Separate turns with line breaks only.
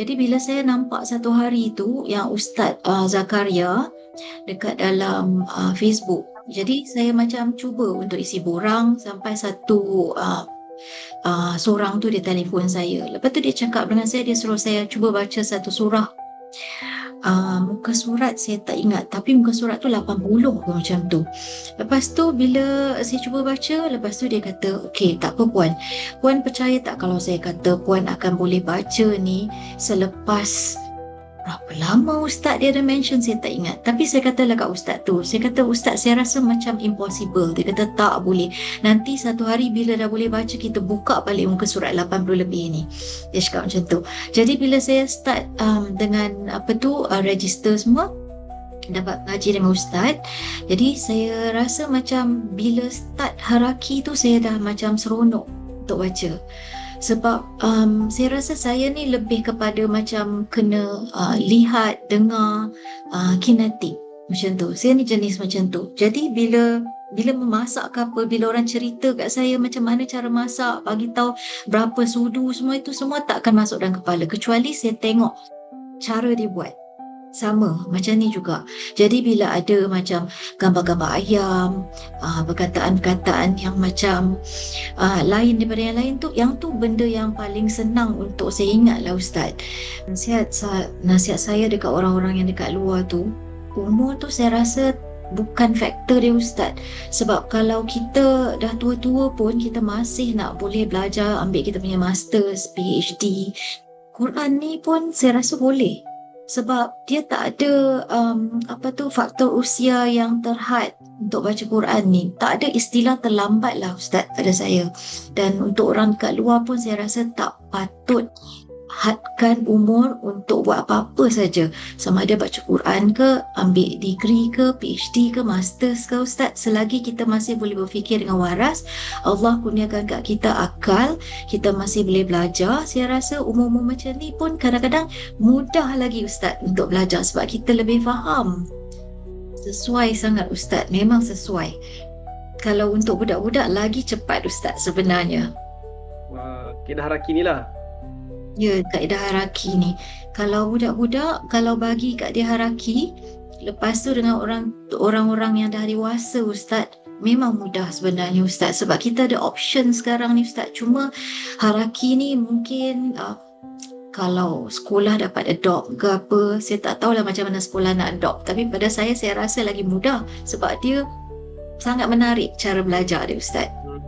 Jadi bila saya nampak satu hari tu yang Ustaz uh, Zakaria dekat dalam uh, Facebook. Jadi saya macam cuba untuk isi borang sampai satu uh, uh, seorang tu dia telefon saya. Lepas tu dia cakap dengan saya dia suruh saya cuba baca satu surah uh, muka surat saya tak ingat. Tapi muka surat tu 80 ke macam tu. Lepas tu bila saya cuba baca lepas tu dia kata okey tak apa puan. Puan percaya tak kalau saya kata puan akan boleh baca ni selepas berapa lama ustaz dia ada mention saya tak ingat. Tapi saya katalah kat ustaz tu saya kata ustaz saya rasa macam impossible. Dia kata tak boleh. Nanti satu hari bila dah boleh baca kita buka balik muka surat 80 lebih ni. Dia cakap macam tu. Jadi bila saya start um, dengan apa tu uh, register semua dapat ngaji dengan ustaz jadi saya rasa macam bila start haraki tu saya dah macam seronok untuk baca sebab um, saya rasa saya ni lebih kepada macam kena uh, lihat, dengar, uh, kinetik macam tu. Saya ni jenis macam tu. Jadi bila bila memasak ke apa, bila orang cerita kat saya macam mana cara masak, bagi tahu berapa sudu, semua itu semua tak akan masuk dalam kepala. Kecuali saya tengok cara dia buat sama macam ni juga. Jadi bila ada macam gambar-gambar ayam uh, perkataan-perkataan yang macam uh, lain daripada yang lain tu yang tu benda yang paling senang untuk saya ingat lah Ustaz. Nasihat, nasihat saya dekat orang-orang yang dekat luar tu umur tu saya rasa bukan faktor dia Ustaz. Sebab kalau kita dah tua-tua pun kita masih nak boleh belajar ambil kita punya masters, PhD Quran ni pun saya rasa boleh sebab dia tak ada um, apa tu faktor usia yang terhad untuk baca Quran ni. Tak ada istilah terlambat lah Ustaz pada saya. Dan untuk orang kat luar pun saya rasa tak patut hadkan umur untuk buat apa-apa saja. Sama ada baca Quran ke, ambil degree ke, PhD ke, masters ke Ustaz. Selagi kita masih boleh berfikir dengan waras, Allah kurniakan kat kita akal, kita masih boleh belajar. Saya rasa umur-umur macam ni pun kadang-kadang mudah lagi Ustaz untuk belajar sebab kita lebih faham. Sesuai sangat Ustaz, memang sesuai. Kalau untuk budak-budak lagi cepat Ustaz sebenarnya.
Wah, kita haraki ni lah
Ya, kaedah haraki ni. Kalau budak-budak, kalau bagi kat dia haraki, lepas tu dengan orang orang-orang yang dah dewasa Ustaz, memang mudah sebenarnya Ustaz. Sebab kita ada option sekarang ni Ustaz. Cuma haraki ni mungkin uh, kalau sekolah dapat adopt ke apa, saya tak tahulah macam mana sekolah nak adopt. Tapi pada saya, saya rasa lagi mudah sebab dia sangat menarik cara belajar dia Ustaz. Hmm.